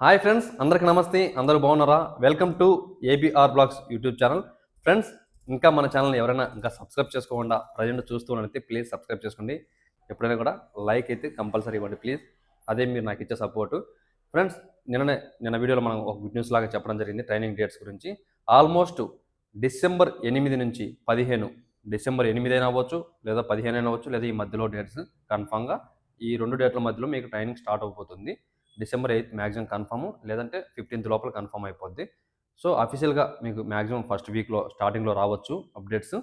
Hi friends అందరికి నమస్తే అందరూ బాగున్నారా? Welcome to ABR blogs YouTube channel. Friends ఇంకా మన ఛానల్ని ఎవరైనా ఇంకా సబ్స్క్రైబ్ చేసుకోకుండా ప్రజెంట్ చూస్తున్నారైతే ప్లీజ్ సబ్స్క్రైబ్ చేసుకోండి. ఎప్పుడైనా కూడా లైక్ అయితే కంపల్సరీ ఇవ్వండి ప్లీజ్. అదే మీరు నాకు ఇచ్చే సపోర్టు ఫ్రెండ్స్ నిన్ననే నిన్న వీడియోలో మనం ఒక గుడ్ న్యూస్ లాగా చెప్పడం జరిగింది ట్రైనింగ్ డేట్స్ గురించి. ఆల్మోస్ట్ డిసెంబర్ ఎనిమిది నుంచి పదిహేను డిసెంబర్ ఎనిమిది అయినా అవ్వచ్చు లేదా పదిహేను అయినా అవ్వచ్చు లేదా ఈ మధ్యలో డేట్స్ కన్ఫామ్గా ఈ రెండు డేట్ల మధ్యలో మీకు ట్రైనింగ్ స్టార్ట్ అయిపోతుంది డిసెంబర్ ఎయిత్ మ్యాక్సిమం కన్ఫర్మ్ లేదంటే ఫిఫ్టీన్త్ లోపల కన్ఫర్మ్ అయిపోద్ది. సో అఫీషియల్గా మీకు మ్యాక్సిమం ఫస్ట్ వీక్లో స్టార్టింగ్లో రావచ్చు అప్డేట్స్.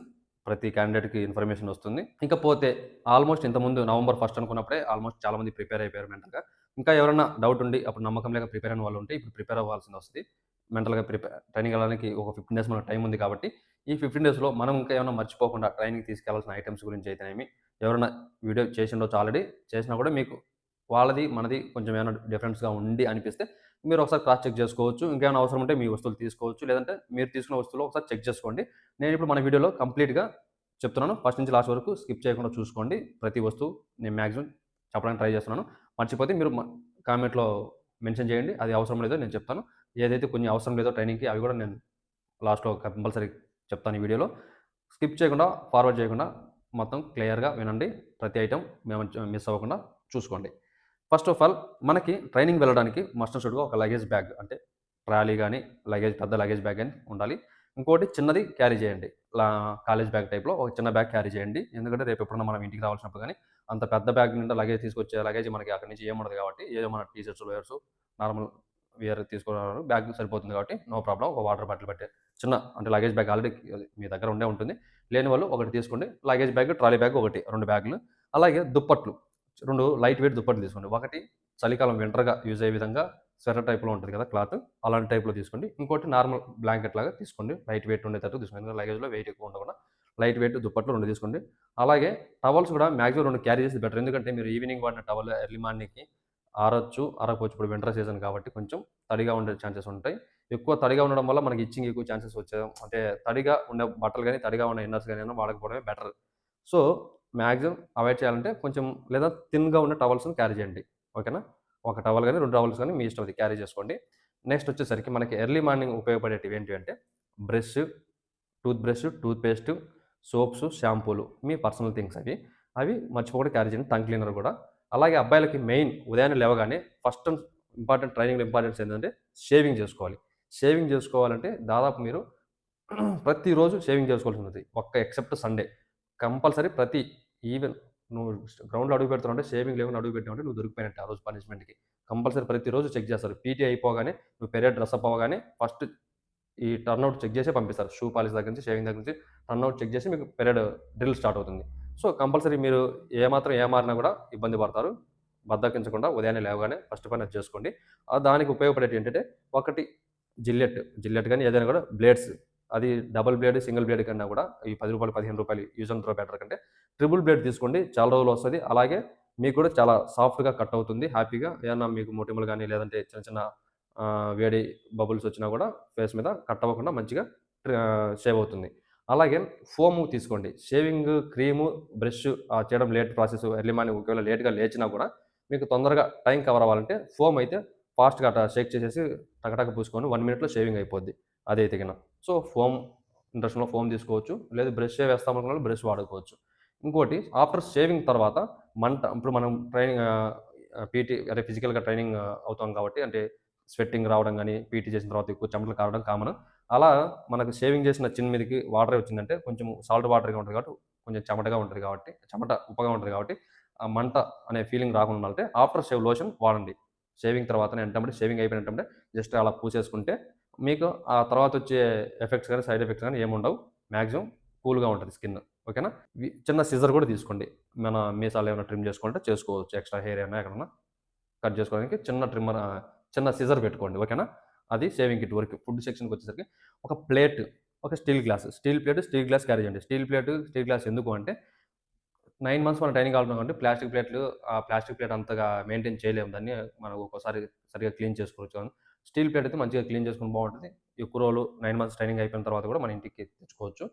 ప్రతి క్యాండిడేట్కి ఇన్ఫర్మేషన్ వస్తుంది. ఇంకా పోతే ఆల్మోస్ట్ ఇంతకుముందు నవంబర్ ఫస్ట్ అనుకున్నప్పుడే ఆల్మోస్ట్ చాలామంది ప్రిపేర్ అయిపోయారు మెంటల్గా. ఇంకా ఎవరైనా డౌట్ ఉండి అప్పుడు నమ్మకం లేక ప్రిపేర్ అయిన వాళ్ళు ఉంటే ఇప్పుడు ప్రిపేర్ అవ్వాల్సింది వస్తుంది. మెంటల్గా ప్రిపేర్ ట్రైనింగ్ వెళ్ళడానికి ఒక ఫిఫ్టీన్ డేస్ మనకు టైం ఉంది కాబట్టి ఈ ఫిఫ్టీన్ డేస్లో మనం ఇంకా ఏమైనా మర్చిపోకుండా ట్రైనింగ్ తీసుకెళ్ళాల్సిన ఐటమ్స్ గురించి అయితేనేమి ఎవరైనా వీడియో చేసి ఉండొచ్చు ఆల్రెడీ చేసినా కూడా మీకు వాళ్ళది మనది కొంచెం ఏమైనా డిఫరెన్స్గా ఉండి అనిపిస్తే మీరు ఒకసారి క్రాస్ చెక్ చేసుకోవచ్చు. ఇంకేమైనా అవసరం ఉంటే మీ వస్తువులు తీసుకోవచ్చు. లేదంటే మీరు తీసుకున్న వస్తువులు ఒకసారి చెక్ చేసుకోండి. నేను ఇప్పుడు మన వీడియోలో కంప్లీట్గా చెప్తున్నాను. ఫస్ట్ నుంచి లాస్ట్ వరకు స్కిప్ చేయకుండా చూసుకోండి. ప్రతి వస్తువు నేను మ్యాక్సిమం చెప్పడానికి ట్రై చేస్తున్నాను. మర్చిపోతే మీరు కామెంట్లో మెన్షన్ చేయండి. అది అవసరం లేదో నేను చెప్తాను. ఏదైతే కొన్ని అవసరం లేదో ట్రైనింగ్కి అవి కూడా నేను లాస్ట్లో కంపల్సరీ చెప్తాను ఈ వీడియోలో. స్కిప్ చేయకుండా ఫార్వర్డ్ చేయకుండా మొత్తం క్లియర్గా వినండి. ప్రతి ఐటెం మేము మిస్ అవ్వకుండా చూసుకోండి. ఫస్ట్ ఆఫ్ ఆల్ మనకి ట్రైనింగ్ వెళ్ళడానికి మస్ట్ అండ్ షుడ్గా ఒక లగేజ్ బ్యాగ్ అంటే ట్రాలీ కానీ లగేజ్ పెద్ద లగేజ్ బ్యాగ్ కానీ ఉండాలి. ఇంకోటి చిన్నది క్యారీ చేయండి. కాలేజ్ బ్యాగ్ టైప్లో ఒక చిన్న బ్యాగ్ క్యారీ చేయండి. ఎందుకంటే రేపు ఎప్పుడన్నా మనం ఇంటికి రావాల్సినప్పుడు కానీ అంత పెద్ద బ్యాగ్ నిండా లగేజ్ తీసుకొచ్చే లగేజ్ మనకి అక్కడి నుంచి ఏముండదు కాబట్టి ఏదో మన T shirts wears normal wear తీసుకోవడం బ్యాగ్ సరిపోతుంది కాబట్టి నో ప్రాబ్లం ఒక వాటర్ బాటిల్ పెట్టే చిన్న అంటే లగేజ్ బ్యాగ్ ఆల్రెడీ మీ దగ్గర ఉండే ఉంటుంది. లేని వాళ్ళు ఒకటి తీసుకోండి. లగేజ్ బ్యాగ్ ట్రాలీ బ్యాగ్ ఒకటి రెండు బ్యాగులు. అలాగే దుప్పట్లు. రెండు లైట్ వెయిట్ దుప్పట్లు తీసుకోండి. ఒకటి చలికాలం వింటర్గా యూజ్ అయ్యే విధంగా స్వెటర్ టైప్లో ఉంటుంది కదా క్లాత్ అలాంటి టైప్లో తీసుకోండి. ఇంకోటి నార్మల్ బ్లాంకెట్ లాగా తీసుకోండి. లైట్ వెయిట్ ఉండేటట్టు తీసుకోండి. ఎందుకంటే లగేజ్లో వెయిట్ ఎక్కువ ఉండకుండా లైట్ వెయిట్ దుప్పట్లు రెండు తీసుకోండి. అలాగే టవల్స్ కూడా మ్యాక్సిమం రెండు క్యారీ చేసి బెటర్. ఎందుకంటే మీరు ఈవినింగ్ వాడిన టవల్ ఎర్లీ మార్నింగ్కి ఆరొచ్చు ఆరకపోవచ్చు. ఇప్పుడు వింటర్ సీజన్ కాబట్టి కొంచెం తడిగా ఉండే ఛాన్సెస్ ఉంటాయి. ఎక్కువ తడిగా ఉండడం వల్ల మనకి ఇచ్చింగ్ ఎక్కువ ఛాన్సెస్ వచ్చే అంటే తడిగా ఉండే బట్టలు కానీ తడిగా ఉన్న ఇన్నర్స్ కానీ వాడకపోవడమే బెటర్. సో మ్యాక్సిమం అవాయిడ్ చేయాలంటే కొంచెం లేదా థిన్గా ఉన్న టవల్స్ని క్యారీ చేయండి. ఓకేనా? ఒక టవల్ కానీ రెండు టవల్స్ కానీ మీ ఇష్టం అది క్యారీ చేసుకోండి. నెక్స్ట్ వచ్చేసరికి మనకి ఎర్లీ మార్నింగ్ ఉపయోగపడేటివి ఏంటి అంటే brush toothbrush toothpaste soaps షాంపూలు మీ పర్సనల్ థింగ్స్ అవి. అవి మర్చిపోకుండా క్యారీ చేయండి. టంగ్ క్లీనర్ కూడా. అలాగే అబ్బాయిలకి మెయిన్ ఉదయాన్నే లేవగానే ఫస్ట్ ఇంపార్టెంట్ ట్రైనింగ్ ఇంపార్టెన్స్ ఏంటంటే షేవింగ్ చేసుకోవాలి. షేవింగ్ చేసుకోవాలంటే దాదాపు మీరు ప్రతిరోజు షేవింగ్ చేసుకోవాల్సి ఉంటుంది. ఒక్క ఎక్సెప్ట్ సండే. కంపల్సరీ ప్రతి ఈవెన్ నువ్వు గ్రౌండ్లో అడుగు పెడుతున్నావు సేవింగ్ లేకుండా అడుగు పెట్టినావు నువ్వు దొరికిపోయినట్టు ఆ రోజు పనిష్మెంట్కి. కంపల్సరీ ప్రతిరోజు చెక్ చేస్తారు. పీటీ అయిపోగానే నువ్వు పెరియడ్ డ్రెస్ అప్ అవ్వగానే ఫస్ట్ ఈ టర్న్అవుట్ చెక్ చేసి పంపిస్తారు. షూ పాలిష్ దగ్గర నుంచి షేవింగ్ దగ్గర నుంచి టర్న్అవుట్ చెక్ చేసి మీకు పెరియడ్ డ్రిల్ స్టార్ట్ అవుతుంది. సో కంపల్సరీ మీరు ఏమాత్రం ఏమారినా కూడా ఇబ్బంది పడతారు. బద్దకించకుండా ఉదయాన్నే లేవగానే ఫస్ట్ పని అది చేసుకోండి. దానికి ఉపయోగపడేటి ఏంటంటే ఒకటి జిల్లెట్ జిల్లెట్ కానీ ఏదైనా కూడా బ్లేడ్స్ అది డబుల్ బ్లేడ్ సింగిల్ బ్లేడ్ కన్నా కూడా ఈ పది రూపాయలు పదిహేను రూపాయలు యూజ్ అండ్ త్రో బెటర్ కంటే. ట్రిపుల్ బ్లేడ్ తీసుకోండి చాలా రోజులు వస్తుంది. అలాగే మీకు కూడా చాలా సాఫ్ట్గా కట్ అవుతుంది హ్యాపీగా. ఏమన్నా మీకు మొటిమలు కానీ లేదంటే చిన్న చిన్న వేడి బబుల్స్ వచ్చినా కూడా ఫేస్ మీద కట్ అవ్వకుండా మంచిగా సేవ్ అవుతుంది. అలాగే ఫోమ్ తీసుకోండి. షేవింగ్ క్రీము బ్రష్ చేయడం లేట్ ప్రాసెస్ ఎర్లీ మార్నింగ్ ఒకవేళ లేట్గా లేచినా కూడా మీకు తొందరగా టైం కవర్ అవ్వాలంటే ఫోమ్ అయితే ఫాస్ట్గా అట్లా షేక్ చేసేసి టకటక పూసుకొని వన్ మినిట్లో షేవింగ్ అయిపోద్ది. అదే తెగిన సో ఫోమ్ ఇండక్షన్లో ఫోమ్ తీసుకోవచ్చు. లేదు బ్రష్ వేస్తామనుకున్న బ్రష్ వాడుకోవచ్చు. ఇంకోటి ఆఫ్టర్ షేవింగ్ తర్వాత మంట ఇప్పుడు మనం ట్రైనింగ్ పీటీ అంటే ఫిజికల్గా ట్రైనింగ్ అవుతాం కాబట్టి అంటే స్వెట్టింగ్ రావడం కానీ పీటీ చేసిన తర్వాత ఎక్కువ చెమటలు కావడం కామన్. అలా మనకు షేవింగ్ చేసిన చిన్న మీదకి వాటర్ వచ్చిందంటే కొంచెం సాల్ట్ వాటర్గా ఉంటుంది కాబట్టి కొంచెం చెమటగా ఉంటుంది కాబట్టి చెమట ఉప్పగా ఉంటుంది కాబట్టి ఆ మంట అనే ఫీలింగ్ రాకుండా ఉండాలంటే ఆఫ్టర్ షేవ్ లోషన్ వాడండి. షేవింగ్ తర్వాత ఏంటంటే షేవింగ్ అయిపోయినట్టే జస్ట్ అలా పూసేసుకుంటే మీకు ఆ తర్వాత వచ్చే ఎఫెక్ట్స్ కానీ సైడ్ ఎఫెక్ట్స్ కానీ ఏముండవు. మ్యాక్సిమం కూల్గా ఉంటుంది స్కిన్. ఓకేనా? చిన్న సిజర్ కూడా తీసుకోండి. మన మీసాలు ఏమైనా ట్రిమ్ చేసుకుంటే చేసుకోవచ్చు. ఎక్స్ట్రా హెయిర్ ఏమైనా ఎక్కడన్నా కట్ చేసుకోవడానికి చిన్న ట్రిమ్మర్ చిన్న సిజర్ పెట్టుకోండి. ఓకేనా? అది సేవింగ్ కిట్ వరకు ఫుడ్ సెక్షన్కి వచ్చేసరికి ఒక ప్లేట్ ఒక steel glass. Steel plate steel glass carry చేయండి. స్టీల్ ప్లేట్ స్టీల్ గ్లాస్ ఎందుకు అంటే నైన్ మంత్స్ మనం ట్రైనింగ్ కావడం అంటే ప్లాస్టిక్ ప్లేట్లు ఆ ప్లాస్టిక్ ప్లేట్ అంతగా మెయింటైన్ చేయలేము. దాన్ని మనం ఒక్కోసారి సరిగా క్లీన్ చేసుకోవచ్చు స్టీల్ ప్లేట్ అయితే మంచిగా క్లీన్ చేసుకుని బాగుంటుంది. ఎక్కువ రోజులు నైన్ మంత్స్ ట్రైనింగ్ అయిపోయిన తర్వాత కూడా మన ఇంటికి తెచ్చుకోవచ్చు.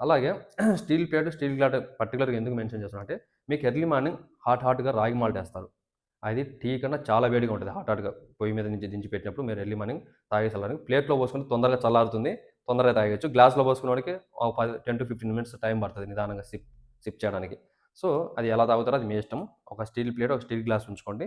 అలాగే స్టీల్ ప్లేట్ స్టీల్ గ్లాట్ పర్టికులర్గా ఎందుకు మెన్షన్ చేస్తున్నా అంటే మీకు ఎర్లీ మార్నింగ్ హాట్ హాట్గా రాగి మాల్ట్ వేస్తారు. అది టీ కన్నా చాలా వేడిగా ఉంటుంది. హాట్ హాట్గా పొయ్యి మీద నుంచి దించి పెట్టినప్పుడు మీరు ఎర్లీ మార్నింగ్ తాగేసాలని ప్లేట్లో పోసుకుంటే తొందరగా చల్లారుతుంది. తొందరగా తాగేయచ్చు. గ్లాస్లో పోసుకునేవాడికి ఒక పది ten to fifteen minutes time పడుతుంది నిదానంగా సిప్ సిప్ చేయడానికి. సో అది ఎలా తాగుతారో అది మీ ఇష్టం ఒక స్టీల్ ప్లేట్ ఒక స్టీల్ గ్లాస్ ఉంచుకోండి.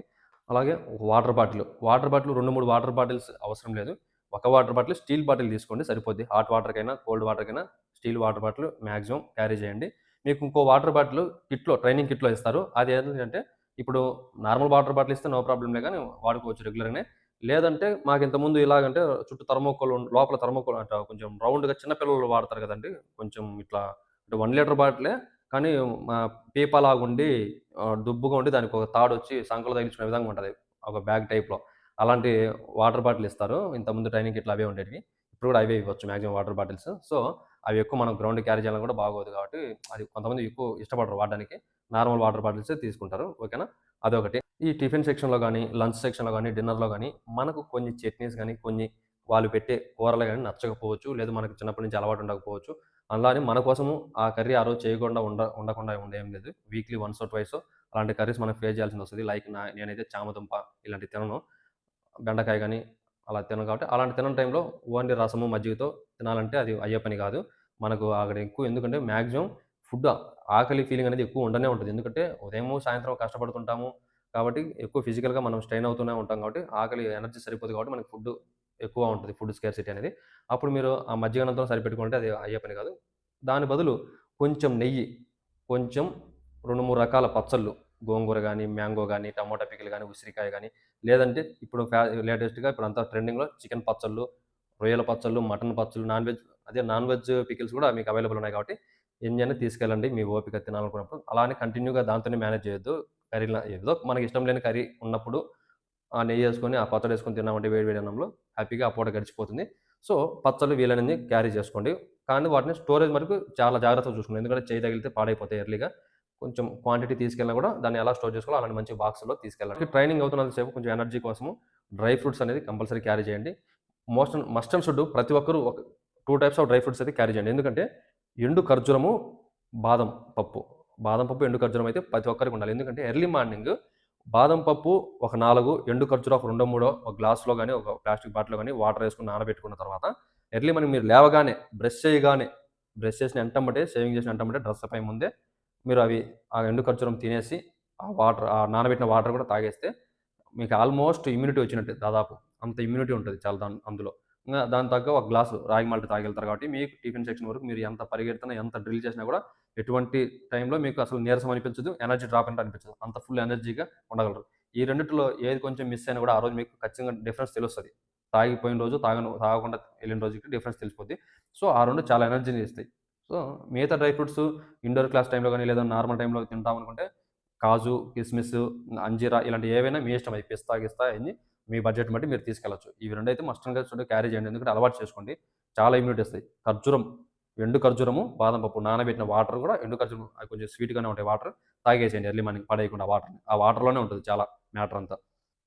అలాగే ఒక వాటర్ బాటిల్. వాటర్ బాటిల్ రెండు మూడు వాటర్ బాటిల్స్ అవసరం లేదు. ఒక వాటర్ బాటిల్ స్టీల్ బాటిల్ తీసుకోండి సరిపోద్ది. హాట్ వాటర్కైనా cold వాటర్కైనా steel water bottle maximum carry చేయండి. మీకు ఇంకో వాటర్ బాటిల్ కిట్లో ట్రైనింగ్ కిట్లో ఇస్తారు. అది ఏంటంటే ఇప్పుడు నార్మల్ వాటర్ బాటిల్ ఇస్తే నో ప్రాబ్లం కానీ వాడుకోవచ్చు రెగ్యులర్గానే. లేదంటే మాకు ఇంతకుముందు ఇలాగంటే చుట్టూ థర్మోకోల్ లోపల థర్మోకోల్ అంటే కొంచెం రౌండ్గా చిన్నపిల్లలు వాడతారు కదండి. కొంచెం ఇట్లా అంటే వన్ లీటర్ బాటిలే కానీ మా పీపలాగా ఉండి దుబ్బుగా ఉండి దానికి ఒక తాడు వచ్చి సంకలు తగిలించుకునే విధంగా ఉంటుంది. ఒక బ్యాగ్ టైప్లో. అలాంటి వాటర్ బాటిల్ ఇస్తారు. ఇంతకుముందు ట్రైనింగ్ ఇట్లా అవే ఉండేవి ఇప్పుడు కూడా అవే ఇవ్వచ్చు మ్యాక్సిమం వాటర్ బాటిల్స్. సో అవి ఎక్కువ మనం గ్రౌండ్ క్యారీ చేయాలని కూడా బాగోదు కాబట్టి అది కొంతమంది ఎక్కువ ఇష్టపడరు వాడడానికి. నార్మల్ వాటర్ బాటిల్స్ తీసుకుంటారు. ఓకేనా? అదొకటి. ఈ టిఫిన్ సెక్షన్లో కానీ లంచ్ సెక్షన్లో కానీ డిన్నర్లో కానీ మనకు కొన్ని చట్నీస్ కానీ కొన్ని వాళ్ళు పెట్టే కూరలు కానీ నచ్చకపోవచ్చు లేదా మనకు చిన్నప్పటి నుంచి అలవాటు ఉండకపోవచ్చు. అలానే మన కోసము ఆ కర్రీ ఆ రోజు చేయకుండా ఉండ ఉండకుండా ఉండేం లేదు. వీక్లీ వన్స్ ట్వైస్ అలాంటి కర్రీస్ మనం ఫేస్ చేయాల్సి వస్తుంది. లైక్ నా నేనైతే చామదుంప ఇలాంటి తినను. బెండకాయ కానీ అలా తినను కాబట్టి అలాంటి తినని టైంలో ఓన్లీ రసము మజ్జిగతో తినాలంటే అది అయ్యే పని కాదు. మనకు అక్కడ ఎక్కువ ఎందుకంటే మ్యాక్సిమం ఫుడ్ ఆకలి ఫీలింగ్ అనేది ఎక్కువ ఉండనే ఉంటుంది. ఎందుకంటే ఉదయం సాయంత్రం కష్టపడుతుంటాము కాబట్టి ఎక్కువ ఫిజికల్గా మనం స్ట్రెయిన్ అవుతూనే ఉంటాం కాబట్టి ఆకలి ఎనర్జీ సరిపోదు కాబట్టి మనకి ఫుడ్ ఎక్కువ ఉంటుంది ఫుడ్ స్కేర్సిటీ అనేది. అప్పుడు మీరు ఆ మజ్జిగనంతో సరిపెట్టుకుంటే అది అయ్యే పని కాదు. దాని బదులు కొంచెం నెయ్యి కొంచెం రెండు మూడు రకాల పచ్చళ్ళు గోంగూర కానీ మ్యాంగో కానీ టమోటా పికిల్ కానీ ఉసిరికాయ కానీ లేదంటే ఇప్పుడు ఫ్యా లేటెస్ట్గా ఇప్పుడు అంతా ట్రెండింగ్లో చికెన్ పచ్చళ్ళు రొయ్యల పచ్చళ్ళు మటన్ పచ్చళ్ళు నాన్ వెజ్ అదే నాన్ వెజ్ పికిల్స్ కూడా మీకు అవైలబుల్ ఉన్నాయి కాబట్టి ఎంజాయ్ తీసుకెళ్ళండి మీ ఓపిక తినాలనుకున్నప్పుడు. అలానే కంటిన్యూగా దాంతోనే మేనేజ్ చేయొద్దు. కర్రీలో ఏదో మనకి ఇష్టం లేని కర్రీ ఉన్నప్పుడు ఆ నెయ్యి వేసుకొని ఆ పచ్చడి వేసుకొని తిన్నామంటే వేడి వేడి అన్నంలో హ్యాపీగా ఆ పూట గడిచిపోతుంది. సో పచ్చళ్ళు వీలైనది క్యారీ చేసుకోండి. కానీ వాటిని స్టోరేజ్ వరకు చాలా జాగ్రత్తగా చూసుకోండి. ఎందుకంటే చేయి తగిలితే పాడైపోతాయి ఎర్లీగా. కొంచెం క్వాంటిటీ తీసుకెళ్ళినా కూడా దాన్ని ఎలా స్టోర్ చేసుకోవాలో అలాంటి మంచి బాక్స్లో తీసుకెళ్ళాలి. ట్రైనింగ్ అవుతున్నంతసేపు కొంచెం ఎనర్జీ కోసము డ్రై ఫ్రూట్స్ అనేది కంపల్సరీ క్యారీ చేయండి. మోస్ట్ మస్ట్ అండ్ షుడ్ ప్రతి ఒక్కరు ఒక two types of dry fruits అయితే క్యారీ చేయండి. ఎందుకంటే ఎండు ఖర్జూరము బాదం పప్పు. బాదం పప్పు ఎండు ఖర్జూరం అయితే ప్రతి ఒక్కరికి ఉండాలి. ఎందుకంటే ఎర్లీ మార్నింగ్ బాదం పప్పు ఒక నాలుగు ఎండు ఖర్జూరం ఒక రెండో మూడో ఒక గ్లాస్లో కానీ ఒక ప్లాస్టిక్ బాటిల్లో కానీ వాటర్ వేసుకుని నానబెట్టుకున్న తర్వాత ఎర్లీ మనం మీరు లేవగానే బ్రష్ చేయగానే బ్రష్ చేసిన ఎంటమ్మటే షేవింగ్ చేసిన ఎంటమ్మటే డ్రెస్ పై ముందే మీరు అవి ఆ ఎండు ఖర్జూరం తినేసి ఆ వాటర్ ఆ నానబెట్టిన వాటర్ కూడా తాగేస్తే మీకు ఆల్మోస్ట్ ఇమ్యూనిటీ వచ్చినట్టే దాదాపు. అంత ఇమ్యూనిటీ ఉంటుంది చాలా దాని అందులో. ఇంకా దాని తగ్గ ఒక గ్లాసు రాగి మాల్ట్ తాగెళ్తారు కాబట్టి మీకు టిఫిన్ సెక్షన్ వరకు మీరు ఎంత పరిగెడుతున్నా ఎంత డ్రిల్ చేసినా కూడా ఎటువంటి టైంలో మీకు అసలు నీరసం అనిపించదు ఎనర్జీ డ్రాప్ అంటే అనిపించదు. అంత ఫుల్ ఎనర్జీగా ఉండగలరు. ఈ రెండిట్లో ఏది కొంచెం మిస్ అయినా కూడా ఆ రోజు మీకు ఖచ్చితంగా డిఫరెన్స్ తెలుస్తుంది. తాగిపోయిన రోజు తాగను తాగకుండా వెళ్ళిన రోజుకి డిఫరెన్స్ తెలిసిపోద్ది. సో ఆ రెండు చాలా ఎనర్జీని ఇస్తాయి సో మిగతా డ్రై ఫ్రూట్స్ ఇండోర్ క్లాస్ టైంలో కానీ లేదా నార్మల్ టైంలో తింటాం అనుకుంటే కాజు కిస్మిస్ అంజీరా ఇలాంటి ఏవైనా మీ ఇష్టం. అది పిస్తా గిస్తా అన్ని మీ బడ్జెట్ బట్టి మీరు తీసుకెళ్ళచ్చు. ఇవి రెండు అయితే మస్ట్ అండ్ క్యారీ చేయండి. ఎందుకంటే అలవాటు చేసుకోండి. చాలా ఇమ్యూనిటీ వస్తాయి. ఖర్జూరం ఎండు ఖర్జూరము బాదం పప్పు నానబెట్టిన వాటర్ కూడా ఎండు ఖర్జూరం కొంచెం స్వీట్గానే ఉంటాయి. వాటర్ తాగేసేయండి ఎర్లీ మార్నింగ్ పడేయకుండా వాటర్ ఆ వాటర్లోనే ఉంటుంది చాలా మ్యాటర్ అంతా.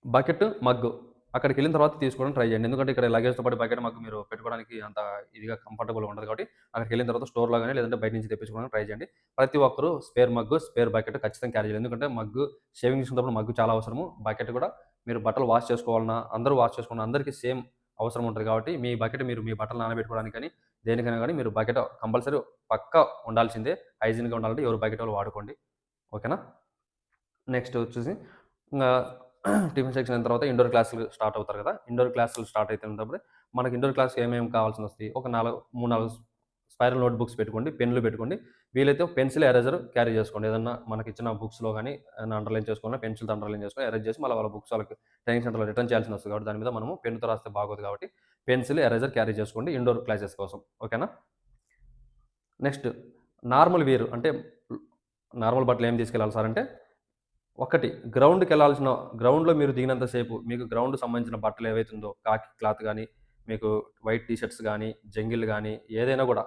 బకెట్ మగ్గు అక్కడికి వెళ్ళిన తర్వాత తీసుకోవడం ట్రై చేయండి. ఎందుకంటే ఇక్కడ లగేజ్తో పాటు బకెట్ మగ్గు మీరు పెట్టుకోవడానికి అంత ఇదిగా కంఫర్టబుల్ ఉండదు కాబట్టి అక్కడికి వెళ్ళిన తర్వాత స్టోర్లో కానీ లేదంటే బయట నుంచి తెప్పించుకోవడానికి ట్రై చేయండి. ప్రతి ఒక్కరు స్పేర్ మగ్గు స్పేర్ బకెట్ ఖచ్చితంగా క్యారీ చేయాలి. ఎందుకంటే మగ్గు షేవింగ్ చేసుకున్నప్పుడు మగ్గు చాలా అవసరము. బకెట్ కూడా మీరు బట్టలు వాష్ చేసుకోవాలన్నా అందరూ వాష్ చేసుకోవాలన్నా అందరికీ సేమ్ అవసరం ఉంటుంది కాబట్టి మీ బకెట్ మీరు మీ బట్టలు నానబెట్టుకోవడానికి కానీ దేనికైనా కానీ మీరు బకెట్ కంపల్సరీ పక్కా ఉండాల్సిందే. హైజీన్గా ఉండాలంటే ఎవరు బకెట్ వాళ్ళు వాడుకోండి. ఓకేనా? నెక్స్ట్ వచ్చేసి ఇంకా టిఫిన్ సెక్షన్ అయిన తర్వాత ఇండోర్ క్లాసులు స్టార్ట్ అవుతారు కదా. ఇండోర్ క్లాసులు స్టార్ట్ అవుతున్నప్పుడు మనకి ఇండోర్ క్లాస్ ఏమేమి కావాల్సి వస్తాయి? ఒక నాలుగు మూడు నాలుగు స్పైరల్ నోట్ బుక్స్ పెట్టుకోండి పెన్నులు పెట్టుకోండి. వీలైతే పెన్సిల్ ఎరేజర్ క్యారీ చేసుకోండి. ఏదన్నా మనకి ఇచ్చిన బుక్స్లో కానీ అండర్లైన్ చేసుకున్న పెన్సిల్తో అండర్లైన్ చేసుకొని ఎరేజ్ చేసి మళ్ళీ వాళ్ళ బుక్స్ వాళ్ళకి ట్రైనింగ్ సెంటర్లో రిటర్న్ చేయాల్సి వస్తుంది కాబట్టి దాని మీద మనము పెన్నుతో రాస్తే బాగోదు కాబట్టి పెన్సిల్ ఎరేజర్ క్యారీ చేసుకోండి ఇండోర్ క్లాసెస్ కోసం. ఓకేనా? నెక్స్ట్ నార్మల్ వేరు అంటే నార్మల్ బట్టలు ఏం తీసుకెళ్ళాలి సార్ అంటే ఒకటి గ్రౌండ్కి వెళ్ళాల్సిన గ్రౌండ్లో మీరు దిగినంతసేపు మీకు గ్రౌండ్ సంబంధించిన బట్టలు ఏవైతుందో కాకి క్లాత్ కానీ మీకు వైట్ టీ షర్ట్స్ కానీ జంగిల్ కానీ ఏదైనా కూడా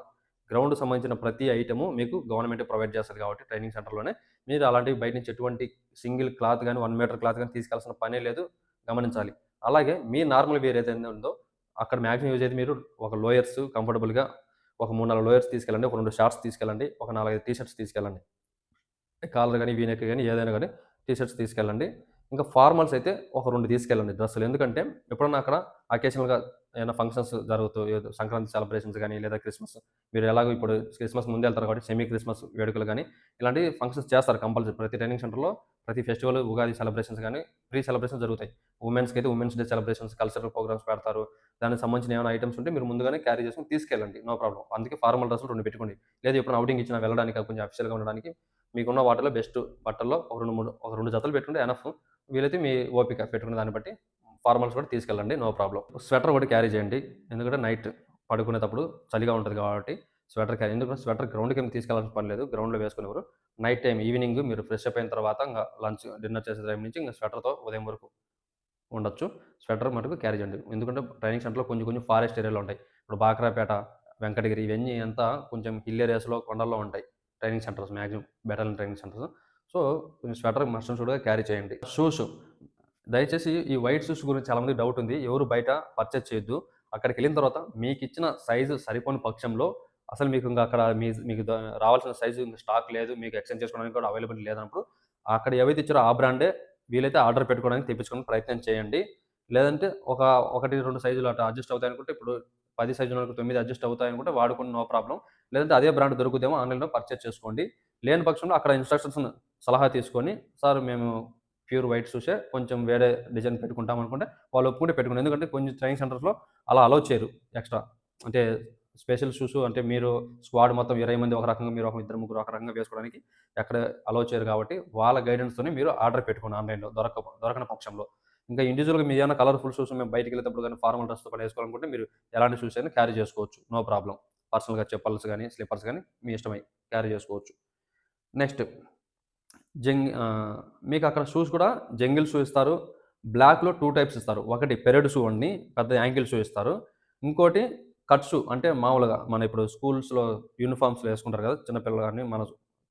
గ్రౌండ్ సంబంధించిన ప్రతి ఐటము మీకు గవర్నమెంట్ ప్రొవైడ్ చేస్తుంది కాబట్టి ట్రైనింగ్ సెంటర్లోనే. మీరు అలాంటివి బయట నుంచి ఎటువంటి సింగిల్ క్లాత్ కానీ వన్ మీటర్ క్లాత్ కానీ తీసుకెళ్ళాల్సిన పనే లేదు గమనించాలి. అలాగే మీ నార్మల్ వేర్ ఏదైతే ఉందో అక్కడ మ్యాక్సిమం యూజ్ అయితే మీరు ఒక లోయర్స్ కంఫర్టబుల్గా ఒక మూడు నాలుగు లోయర్స్ తీసుకెళ్ళండి ఒక రెండు షార్ట్స్ తీసుకెళ్ళండి ఒక నాలుగైదు టీ షర్ట్స్ తీసుకెళ్ళండి. కాలర్ కానీ వీనెక్ కానీ ఏదైనా కానీ టీ షర్ట్స్ తీసుకెళ్ళండి. ఇంకా ఫార్మల్స్ అయితే ఒక రెండు తీసుకెళ్ళండి డ్రెస్సులు. ఎందుకంటే ఎప్పుడన్నా అక్కడ అకేషనల్గా ఏమైనా ఫంక్షన్స్ జరుగుతూ ఏదో సంక్రాంతి సెలబ్రేషన్స్ కానీ లేదా క్రిస్మస్ మీరు ఎలాగో ఇప్పుడు క్రిస్మస్ ముందు వెళ్తారు కాబట్టి సెమీ క్రిస్మస్ వేడుకలు కానీ ఇలాంటి ఫంక్షన్స్ చేస్తారు కంపల్సరీ ప్రతి ట్రైనింగ్ సెంటర్లో ప్రతి ఫెస్టివల్ ఉగాది సెలబ్రేషన్స్ కానీ ప్రీ సెలబ్రేషన్స్ జరుగుతాయి. ఉమెన్స్కి అయితే women's day celebrations cultural programmes పెడతారు. దానికి సంబంధించిన ఏమైనా ఐటమ్స్ ఉంటే మీరు ముందుగానే క్యారీ చేసుకుని తీసుకెళ్ళండి. నో ప్రాబ్లం అందుకే ఫార్మల్ డ్రెస్సులు రెండు పెట్టుకోండి. లేదా ఎప్పుడు అవుటింగ్ ఇచ్చినా వెళ్ళడానికి కొంచెం అఫిషియల్గా ఉండడానికి మీకున్న వాటిలో బెస్ట్ బట్టల్లో ఒక రెండు మూడు ఒక రెండు జతలు పెట్టుకుంటే ఎనఫ్ వీలైతే మీ ఓపిక పెట్టుకునే దాన్ని బట్టి ఫార్మల్స్ కూడా తీసుకెళ్ళండి నో ప్రాబ్లం. స్వెటర్ ఒకటి క్యారీ చేయండి ఎందుకంటే నైట్ పడుకునేటప్పుడు చలిగా ఉంటుంది కాబట్టి స్వెటర్ క్యారీ ఎందుకంటే స్వెటర్ గ్రౌండ్కి ఏమి తీసుకెళ్ళాల్సిన పని లేదు గ్రౌండ్లో వేసుకునేవారు. నైట్ టైం ఈవినింగ్ మీరు ఫ్రెష్ అప్ అయిన తర్వాత ఇంకా లంచ్ డిన్నర్ చేసే టైం నుంచి ఇంకా స్వెటర్తో ఉదయం వరకు ఉండొచ్చు. స్వెటర్ మటుకు క్యారీ చేయండి. ఎందుకంటే ట్రైనింగ్ సెంటర్లో కొంచెం కొంచెం ఫారెస్ట్ ఏరియాలో ఉంటాయి. ఇప్పుడు బాక్రాపేట వెంకటగిరి ఇవన్నీ అంతా కొంచెం హిల్ ఏరియాస్లో కొండల్లో ఉంటాయి training centres maximum better training centres. So కొంచెం స్వెటర్ మస్ట్ షూడ్గా క్యారీ చేయండి. షూస్ దయచేసి ఈ వైట్ షూస్ గురించి చాలామంది డౌట్ ఉంది. ఎవరు బయట పర్చేజ్ చేయొద్దు. అక్కడికి వెళ్ళిన తర్వాత మీకు ఇచ్చిన సైజు సరిపోని పక్షంలో అసలు మీకు ఇంకా అక్కడ మీ మీకు రావాల్సిన సైజు ఇంకా స్టాక్ లేదు. మీకు ఎక్స్చేంజ్ చేసుకోవడానికి కూడా అవైలబుల్ లేదన్నప్పుడు అక్కడ ఏవైతే ఇచ్చారో ఆ బ్రాండే వీలైతే ఆర్డర్ పెట్టుకోవడానికి తెప్పించుకోవడానికి ప్రయత్నం చేయండి. లేదంటే ఒక ఒకటి రెండు సైజులు అట్లా అడ్జస్ట్ అవుతాయి అనుకుంటే ఇప్పుడు పది సైజులు వరకు తొమ్మిది అడ్జస్ట్ అవుతాయి అనుకుంటే వాడుకుని నో ప్రాబ్లం లేదంటే అదే బ్రాండ్ దొరుకుతేమో ఆన్లైన్లో పర్చేస్ చేసుకోండి. లేని పక్షంలో అక్కడ ఇన్స్ట్రక్షన్స్ సలహా తీసుకొని సార్ మేము ప్యూర్ వైట్ షూసే కొంచెం వేరే డిజైన్ పెట్టుకుంటాం అనుకుంటే వాళ్ళు ఒప్పుకుంటే పెట్టుకుని ఎందుకంటే కొంచెం ట్రైనింగ్ సెంటర్స్లో అలా అలౌ చేయరు ఎక్స్ట్రా. అంటే స్పెషల్ షూస్ అంటే మీరు స్క్వాడ్ మొత్తం ఇరవై మంది ఒక రకంగా మీరు ఒక ఇద్దరు ముగ్గురు ఒక రకంగా వేసుకోవడానికి ఎక్కడ అలౌ చేయరు కాబట్టి వాళ్ళ గైడెన్స్తోనే మీరు ఆర్డర్ పెట్టుకోండి ఆన్లైన్లో దొరక దొరకని పక్షంలో. ఇంకా ఇండివిజువల్గా మీ ఏమైనా కలర్ఫుల్ షూస్ మేము బయటికి వెళ్ళేటప్పుడు కానీ ఫార్మల్ డ్రెస్తో కూడా వేసుకోవాలనుకుంటే మీరు ఎలాంటి షూస్ అయినా క్యారీ చేసుకోవచ్చు. నో ప్రాబ్లం పర్సనల్గా చెప్పల్స్ కానీ స్లిప్పర్స్ కానీ మీ ఇష్టమై క్యారీ చేసుకోవచ్చు. నెక్స్ట్ జంగ్ మీకు అక్కడ షూస్ కూడా జంగిల్ షూ ఇస్తారు. బ్లాక్లో టూ టైప్స్ ఇస్తారు. ఒకటి పెరడ్ షూ అండి పెద్ద యాంకిల్ షూ ఇస్తారు. ఇంకోటి కట్ షూ అంటే మామూలుగా మన ఇప్పుడు స్కూల్స్లో యూనిఫామ్స్లో వేసుకుంటారు కదా చిన్నపిల్లలు కానీ మన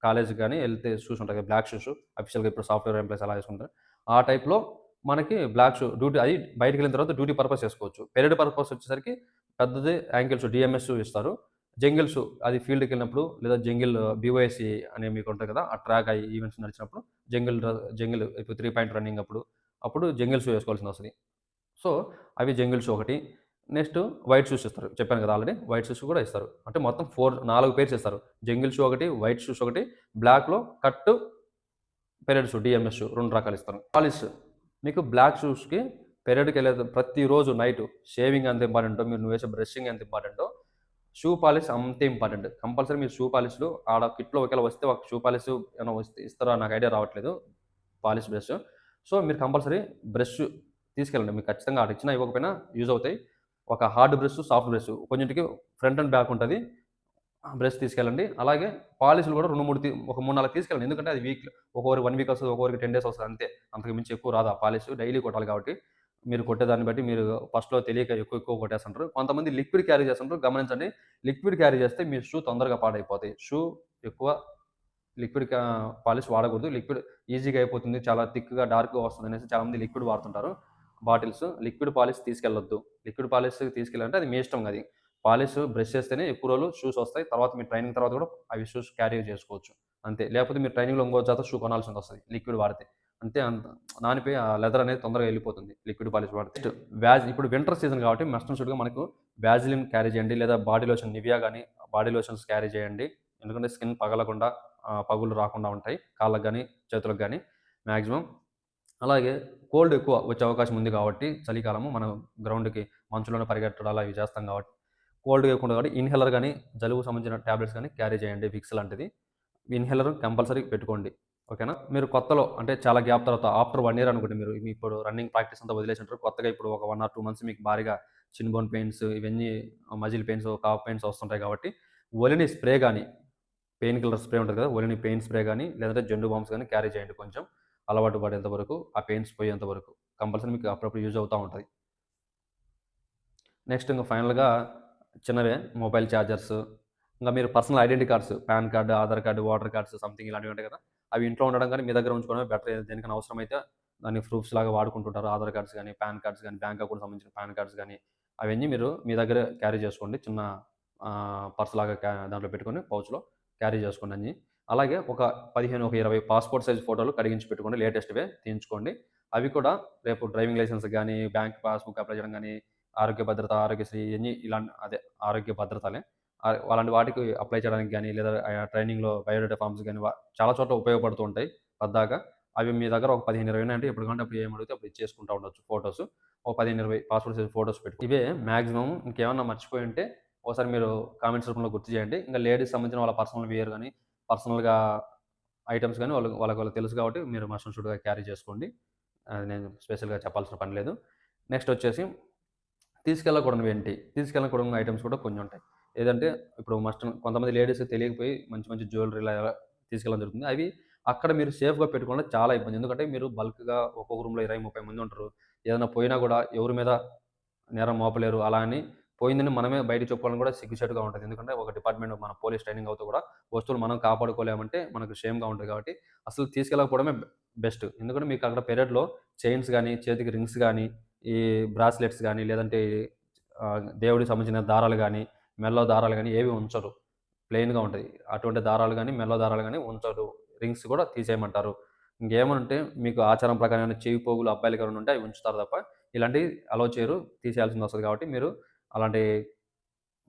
కాలేజ్కి కానీ వెళ్తే షూస్ ఉంటాయి కదా బ్లాక్ షూస్ అఫీషియల్గా ఇప్పుడు సాఫ్ట్వేర్ ఎంప్లాయీస్ అలా వేసుకుంటారు. ఆ టైప్లో మనకి బ్లాక్ షూ డ్యూటీ అది బయటకు వెళ్ళిన తర్వాత డ్యూటీ పర్పస్ వేసుకోవచ్చు. పెరడ్ పర్పస్ వచ్చేసరికి పెద్దది యాంకిల్ షూ డిఎంఎస్ షూ ఇస్తారు. జంగిల్ షూ అది ఫీల్డ్కి వెళ్ళినప్పుడు లేదా జంగిల్ బీవైఎస్సీ అనే మీకు ఉంటుంది కదా ఆ ట్రాక్ అయ్యి ఈవెంట్స్ నడిచినప్పుడు జంగిల్ జంగిల్ ఇప్పుడు త్రీ పాయింట్ రన్నింగ్ అప్పుడు అప్పుడు జంగిల్ షూ వేసుకోవాల్సింది వస్తుంది సో అవి జంగిల్ షూ ఒకటి. నెక్స్ట్ వైట్ షూస్ ఇస్తారు. చెప్పాను కదా ఆల్రెడీ వైట్ షూస్ కూడా ఇస్తారు. అంటే మొత్తం ఫోర్ నాలుగు పేర్స్ ఇస్తారు. జంగిల్ షూ ఒకటి వైట్ షూస్ ఒకటి బ్లాక్లో cut parade shoe DMS shoe రెండు రకాలు ఇస్తారు. పాలిష్ మీకు బ్లాక్ షూస్కి పెరడ్కి వెళ్ళే ప్రతిరోజు నైట్ షేవింగ్ ఎంత ఇంపార్టెంటో మీరు నువ్వు వేసే బ్రషింగ్ ఎంత ఇంపార్టెంటో షూ పాలిష్ అంతే ఇంపార్టెంట్. కంపల్సరీ మీరు షూ పాలిష్లు ఆడ కిట్లో ఒకవేళ వస్తే ఒక షూ పాలిష్ ఏమైనా వస్తే ఇస్తారా నాకు ఐడియా రావట్లేదు. Polish brush. సో మీరు కంపల్సరీ బ్రష్ తీసుకెళ్ళండి. మీకు ఖచ్చితంగా ఆడ ఇచ్చినా ఇవ్వకపోయినా యూజ్ అవుతాయి. ఒక హార్డ్ బ్రష్ సాఫ్ట్ బ్రష్ కొంచెంటికి ఫ్రంట్ అండ్ బ్యాక్ ఉంటుంది. బ్రష్ తీసుకెళ్ళండి. అలాగే పాలిష్లు కూడా రెండు మూడు ఒక మూడు నాలుగు తీసుకెళ్ళండి. ఎందుకంటే అది వీక్ ఒకరికి వన్ వీక్ వస్తుంది ఒకరికి టెన్ డేస్ వస్తుంది. అంతే. అంతకు మించి ఎక్కువ రాదు ఆ పాలిష్. డైలీ కొట్టాలి కాబట్టి. మీరు కొట్టేదాన్ని బట్టి మీరు ఫస్ట్లో తెలియక ఎక్కువ ఎక్కువ కొట్టేస్తుంటారు. కొంతమంది లిక్విడ్ క్యారీ చేస్తుంటారు. గమనించండి లిక్విడ్ క్యారీ చేస్తే మీ షూ తొందరగా పాడైపోతాయి. షూ ఎక్కువ లిక్విడ్ పాలిష్ వాడకూడదు. లిక్విడ్ ఈజీగా అయిపోతుంది. చాలా థిక్గా డార్క్గా వస్తుంది అనేసి చాలామంది లిక్విడ్ వాడుతుంటారు. బాటిల్స్ లిక్విడ్ పాలిష్ తీసుకెళ్ళొద్దు. లిక్విడ్ పాలిష్ తీసుకెళ్ళాలంటే అది మీ ఇష్టం అది. పాలిష్ బ్రష్ చేస్తేనే ఎక్కువ రోజులు షూస్ వస్తాయి. తర్వాత మీ ట్రైనింగ్ తర్వాత కూడా అవి షూస్ క్యారీ చేసుకోవచ్చు. అంతే. లేకపోతే మీరు ట్రైనింగ్లో ఇంకో జాత షూ కొనాల్సి వస్తుంది. లిక్విడ్ వాడితే. అంతే అంత నానిపోయి ఆ లెదర్ అనేది తొందరగా వెళ్ళిపోతుంది లిక్విడ్ పాలిష్ వాడితే. వ్యాజ్ ఇప్పుడు వింటర్ సీజన్ కాబట్టి మస్ట్ అండ్ షుడ్గా మనకు వ్యాజిలిన్ క్యారీ చేయండి లేదా బాడీ లోషన్ నివియా కానీ బాడీ లోషన్స్ క్యారీ చేయండి. ఎందుకంటే స్కిన్ పగలకుండా పగులు రాకుండా ఉంటాయి కాళ్ళకు కానీ చేతులకు కానీ మ్యాక్సిమం అలాగే కోల్డ్ ఎక్కువ వచ్చే అవకాశం ఉంది కాబట్టి చలికాలము మనం గ్రౌండ్కి మంచులోనే పరిగెట్టడం అలా ఇవి చేస్తాం కాబట్టి. కోల్డ్ ఎక్కువ కాబట్టి ఇన్హేలర్ కానీ జలుబు సంబంధించిన ట్యాబ్లెట్స్ కానీ క్యారీ చేయండి విక్స్ లాంటిది. ఇన్హేలర్ కంపల్సరీ పెట్టుకోండి. ఓకేనా? మీరు కొత్తలో అంటే చాలా గ్యాప్ తర్వాత ఆఫ్టర్ వన్ ఇయర్ అనుకోండి మీరు ఇప్పుడు రన్నింగ్ ప్రాక్టీస్ అంతా వదిలేసినట్టు కొత్తగా ఇప్పుడు ఒక వన్ ఆర్ టూ మంత్స్ మీకు భారీగా చిన్ బోన్ పెయిన్స్ ఇవన్నీ మజిల్ పెయిన్స్ కాఫ్ పెయిన్స్ వస్తుంటాయి కాబట్టి ఒలిని స్ప్రే కానీ పెయిన్ కిల్లర్ స్ప్రే ఉంటుంది కదా ఒలిని పెయిన్ స్ప్రే కానీ లేదంటే జెండు బాంబ్స్ కానీ క్యారీ చేయండి కొంచెం. అలవాటు పడేంత వరకు ఆ పెయిన్స్ పోయేంత వరకు కంపల్సరీ మీకు అప్పుడప్పుడు యూజ్ అవుతూ ఉంటుంది. నెక్స్ట్ ఇంకా ఫైనల్గా చిన్నవే మొబైల్ ఛార్జర్స్. ఇంకా మీరు personal identity cards PAN card Aadhaar card voter cards something ఇలాంటివి ఉంటాయి కదా అవి ఇంట్లో ఉండడం కానీ మీ దగ్గర ఉంచుకోవడమే బెటర్. దేనికైనా అవసరమైతే దాన్ని ప్రూఫ్స్ లాగా వాడుకుంటుంటారు. ఆధార్ కార్డ్స్ కానీ పాన్ కార్డ్స్ కానీ బ్యాంక్ అకౌంట్ సంబంధించిన పాన్ కార్డ్స్ కానీ అవన్నీ మీరు మీ దగ్గర క్యారీ చేసుకోండి. చిన్న పర్స్ లాగా దాంట్లో పెట్టుకొని పౌచ్లో క్యారీ చేసుకోండి అన్ని. అలాగే ఒక పదిహేను ఒక ఇరవై పాస్పోర్ట్ సైజ్ ఫోటోలు కడిగించి పెట్టుకోండి. లేటెస్ట్వే తీయించుకోండి. అవి కూడా రేపు డ్రైవింగ్ లైసెన్స్ కానీ బ్యాంక్ పాస్బుక్ అప్లై చేయడం కానీ ఆరోగ్య భద్రత ఆరోగ్యశ్రీ ఇవన్నీ ఇలాంటి అదే ఆరోగ్య భద్రతలే. అలాంటి వాటికి అప్లై చేయడానికి కానీ లేదా ట్రైనింగ్లో బయోడేటా ఫామ్స్ కానీ చాలా చోట్ల ఉపయోగపడుతూ ఉంటాయి పద్దాక. అవి మీ దగ్గర ఒక పదిహేను ఇరవై అంటే ఎప్పుడు కంటే అప్పుడు ఏమడిగితే అప్పుడు ఇచ్చేసుకుంటూ ఉండొచ్చు ఫొటోస్. ఒక పదిహేను ఇరవై పాస్పోర్ట్ సైజ్ ఫొటోస్ పెట్టుకో ఇవే మాక్సిమం ఇంకేమన్నా మర్చిపోయి ఉంటే ఒకసారి మీరు కామెంట్స్ రూపంలో గుర్తు చేయండి. ఇంకా లేడీస్ సంబంధించిన వాళ్ళ పర్సనల్ వేర్ కానీ పర్సనల్గా ఐటమ్స్ కానీ వాళ్ళకి వాళ్ళకి వాళ్ళకి తెలుసు కాబట్టి మీరు మస్ట్ షూట్గా క్యారీ చేసుకోండి. అది నేను స్పెషల్గా చెప్పాల్సిన పని లేదు. నెక్స్ట్ వచ్చేసి తీసుకెళ్ళకూడనివి ఏంటి? తీసుకెళ్ళకూడని ఐటమ్స్ కూడా కొన్ని ఉంటాయి. ఏదంటే ఇప్పుడు మస్ట్ కొంతమంది లేడీస్ తెలియకపోయి మంచి మంచి జ్యువెలరీ తీసుకెళ్ళడం జరుగుతుంది. అవి అక్కడ మీరు సేఫ్గా పెట్టుకోవడం చాలా ఇబ్బంది. ఎందుకంటే మీరు బల్క్గా ఒక్కొక్క రూమ్లో ఇరవై ముప్పై మంది ఉంటారు. ఏదైనా పోయినా కూడా ఎవరి మీద నేరం మోపలేరు అలా అని పోయిందని మనమే బయట చెప్పుకోవడం కూడా సిగ్గుచేటుగా ఉంటుంది. ఎందుకంటే ఒక డిపార్ట్మెంట్ మన పోలీస్ ట్రైనింగ్ అవుతూ కూడా వస్తువులు మనం కాపాడుకోలేమంటే మనకు షేమ్గా ఉంటుంది కాబట్టి అసలు తీసుకెళ్ళకపోవడమే బెస్ట్. ఎందుకంటే మీకు అక్కడ పెరియడ్లో చైన్స్ కానీ చేతికి రింగ్స్ కానీ ఈ బ్రాస్లెట్స్ కానీ లేదంటే దేవుడికి సంబంధించిన దారాలు కానీ మెల్లో దారాలు కానీ ఏవి ఉంచరు. ప్లెయిన్గా ఉంటుంది. అటువంటి దారాలు కానీ మెల్లో దారాలు కానీ ఉంచరు. రింగ్స్ కూడా తీసేయమంటారు. ఇంకేమంటే మీకు ఆచారం ప్రకారం చెవి పోగులు అబ్బాయిలు కానీ ఉంటే అవి ఉంచుతారు తప్ప ఇలాంటివి అలో చేయరు. తీసేయాల్సింది వస్తుంది కాబట్టి మీరు అలాంటి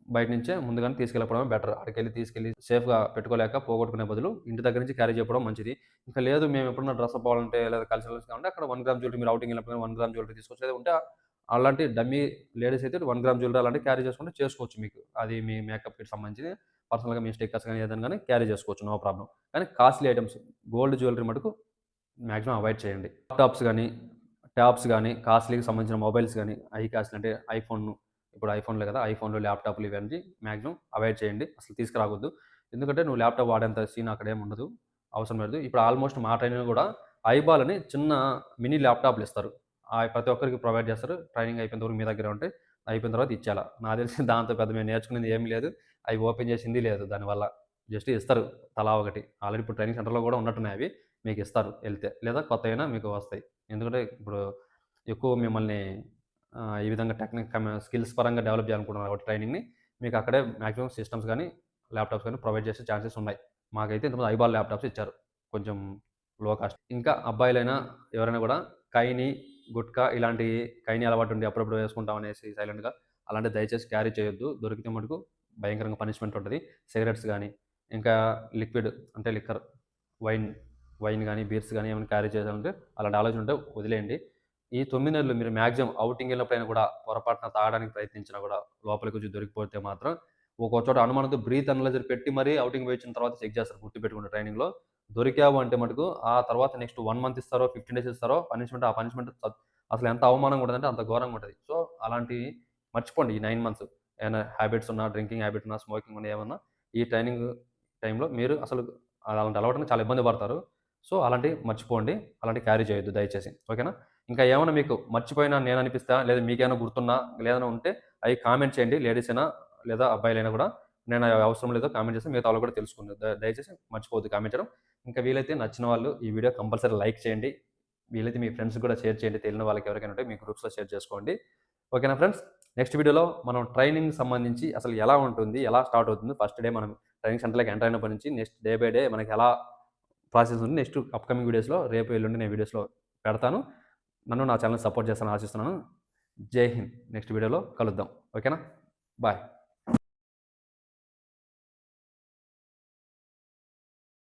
బయట నుంచే ముందుగానే తీసుకెళ్ళకపోవడం బెటర్. అక్కడికి వెళ్ళి తీసుకెళ్ళి సేఫ్గా పెట్టుకోలేక పోగొట్టుకునే బదులు ఇంటి దగ్గర నుంచి క్యారీ చేయడం మంచిది. ఇంకా లేదు మేము ఎప్పుడన్నా డ్రెస్ అప్ అవ్వాలంటే లేదా కల్చరల్స్ కావాలంటే అక్కడ వన్ గ్రామ్ జ్యువెలరీ మీరు అవుటింగ్ వెళ్ళినప్పుడు వన్ గ్రామ్ జ్యువెలరీ తీసుకొచ్చేది ఉంటే అలాంటి డమ్మీ లేడీస్ అయితే వన్ గ్రామ్ జ్యువెలరీ అలాంటి క్యారీ చేసుకుంటే చేసుకోవచ్చు మీకు. అది మీ మేకప్కి సంబంధించి పర్సనల్గా మీ స్టిక్కర్స్ కానీ ఏదైనా కానీ క్యారీ చేసుకోవచ్చు. నో ప్రాబ్లం కానీ కాస్ట్లీ ఐటమ్స్ గోల్డ్ జ్యువెలరీ మటుకు మ్యాక్సిమం అవాయిడ్ చేయండి. ల్యాప్టాప్స్ కానీ ట్యాబ్స్ కానీ కాస్ట్లీకి సంబంధించిన మొబైల్స్ కానీ ఐ కాస్ట్ అంటే ఐఫోన్ ఇప్పుడు ఐఫోన్లో కదా ఐఫోన్లో ల్యాప్టాప్లు ఇవన్నీ మ్యాక్సిమం అవాయిడ్ చేయండి. అసలు తీసుకురాకూడదు. ఎందుకంటే నువ్వు ల్యాప్టాప్ వాడేంత సీన్ అక్కడ ఏమి ఉండదు. అవసరం లేదు. ఇప్పుడు ఆల్మోస్ట్ మా ట్రైనింగ్ కూడా ఐబాల్ అని చిన్న మినీ ల్యాప్టాప్లు ఇస్తారు. ప్రతి ఒక్కరికి ప్రొవైడ్ చేస్తారు. ట్రైనింగ్ అయిపోయిన వరకు మీ దగ్గర ఉంటే అయిపోయిన తర్వాత ఇచ్చేలా. నాకు తెలిసి దాంతో పెద్ద మేము నేర్చుకునేది ఏమీ లేదు. అవి ఓపెన్ చేసింది లేదు దానివల్ల. జస్ట్ ఇస్తారు. తలా ఒకటి. ఆల్రెడీ ఇప్పుడు ట్రైనింగ్ సెంటర్లో కూడా ఉన్నట్టున్నాయి అవి. మీకు ఇస్తారు. వెళ్తే. లేదా కొత్త అయినా మీకు వస్తాయి. ఎందుకంటే ఇప్పుడు ఎక్కువ మిమ్మల్ని ఈ విధంగా టెక్నిక్ స్కిల్స్ పరంగా డెవలప్ చేయాలనుకుంటున్నారు కాబట్టి ట్రైనింగ్ని మీకు అక్కడే మ్యాక్సిమం సిస్టమ్స్ కానీ ల్యాప్టాప్స్ కానీ ప్రొవైడ్ చేసే ఛాన్సెస్ ఉన్నాయి. మాకైతే ఇంతకుముందు ఐబాల్ ల్యాప్టాప్స్ ఇచ్చారు. కొంచెం లో కాస్ట్ ఇంకా అబ్బాయిలైనా ఎవరైనా కూడా కైని గుట్కా ఇలాంటి కైని అలవాటు ఉండి అప్పుడప్పుడు వేసుకుంటాం అనేసి సైలెంట్గా అలాంటి దయచేసి క్యారీ చేయొద్దు. దొరికితే మటుకు భయంకరంగా పనిష్మెంట్ ఉంటుంది. సిగరెట్స్ కానీ ఇంకా లిక్విడ్ అంటే లిక్కర్ వైన్ వైన్ కానీ బీర్స్ కానీ ఏమైనా క్యారీ చేయాలంటే అలాంటి ఆలోచన ఉంటే వదిలేయండి. ఈ తొమ్మిది నెలలు మీరు మ్యాక్సిమం అవుటింగ్ వెళ్ళినప్పుడైనా కూడా పొరపాటున తాగడానికి ప్రయత్నించినా కూడా లోపలికి వచ్చి దొరికిపోతే మాత్రం ఒక్కో చోట అనుమానంతో బ్రీత్ అనలైజర్ పెట్టి మరీ అవుటింగ్ వచ్చిన తర్వాత చెక్ చేస్తారు. గుర్తుపెట్టుకుంటే ట్రైనింగ్లో దొరికావు అంటే మటుకు ఆ తర్వాత నెక్స్ట్ వన్ మంత్ ఇస్తారో ఫిఫ్టీన్ డేస్ ఇస్తారో పనిష్మెంట్ ఆ పనిష్మెంట్ అసలు ఎంత అవమానంగా ఉంటుందంటే అంత ఘోరంగా ఉంటుంది. సో అలాంటి మర్చిపోండి ఈ నైన్ మంత్స్. ఏమైనా హ్యాబిట్స్ ఉన్నా డ్రింకింగ్ హ్యాబిట్ ఉన్నా స్మోకింగ్ ఉన్నా ఏమన్నా ఈ ట్రైనింగ్ టైంలో మీరు అసలు అలాంటి అలవాటుని చాలా ఇబ్బంది పడతారు. సో అలాంటివి మర్చిపోండి. అలాంటి క్యారీ చేయొద్దు దయచేసి. ఓకేనా? ఇంకా ఏమైనా మీకు మర్చిపోయినా నేను అనిపిస్తా లేదా మీకేమైనా గుర్తున్నా లేదైనా ఉంటే అవి కామెంట్ చేయండి. లేడీస్ అయినా లేదా అబ్బాయిలైనా కూడా నేను అవసరం లేదో కామెంట్ చేస్తే మిగతా వాళ్ళు కూడా తెలుసుకుంది దయచేసి మర్చిపోవద్దు కామెంట్ చేయడం. ఇంకా వీలైతే నచ్చిన వాళ్ళు ఈ వీడియో కంపల్సరీ లైక్ చేయండి. వీలైతే మీ ఫ్రెండ్స్ కూడా షేర్ చేయండి. తెలియని వాళ్ళకి ఎవరికైనా ఉంటే మీ గ్రూప్స్లో షేర్ చేసుకోండి. ఓకేనా ఫ్రెండ్స్? నెక్స్ట్ వీడియోలో మనం ట్రైనింగ్ సంబంధించి అసలు ఎలా ఉంటుంది ఎలా స్టార్ట్ అవుతుంది ఫస్ట్ డే మనం ట్రైనింగ్ సెంటర్లోకి ఎంటర్ అయినప్పటి నుంచి నెక్స్ట్ డే బై డే మనకి ఎలా ప్రాసెస్ ఉంది నెక్స్ట్ అప్కమింగ్ వీడియోస్లో రేపు ఎల్లుండి నేను వీడియోస్లో పెడతాను. నన్ను నా ఛానల్ సపోర్ట్ చేస్తాను ఆశిస్తున్నాను. జై హింద్. నెక్స్ట్ వీడియోలో కలుద్దాం. ఓకేనా? బాయ్.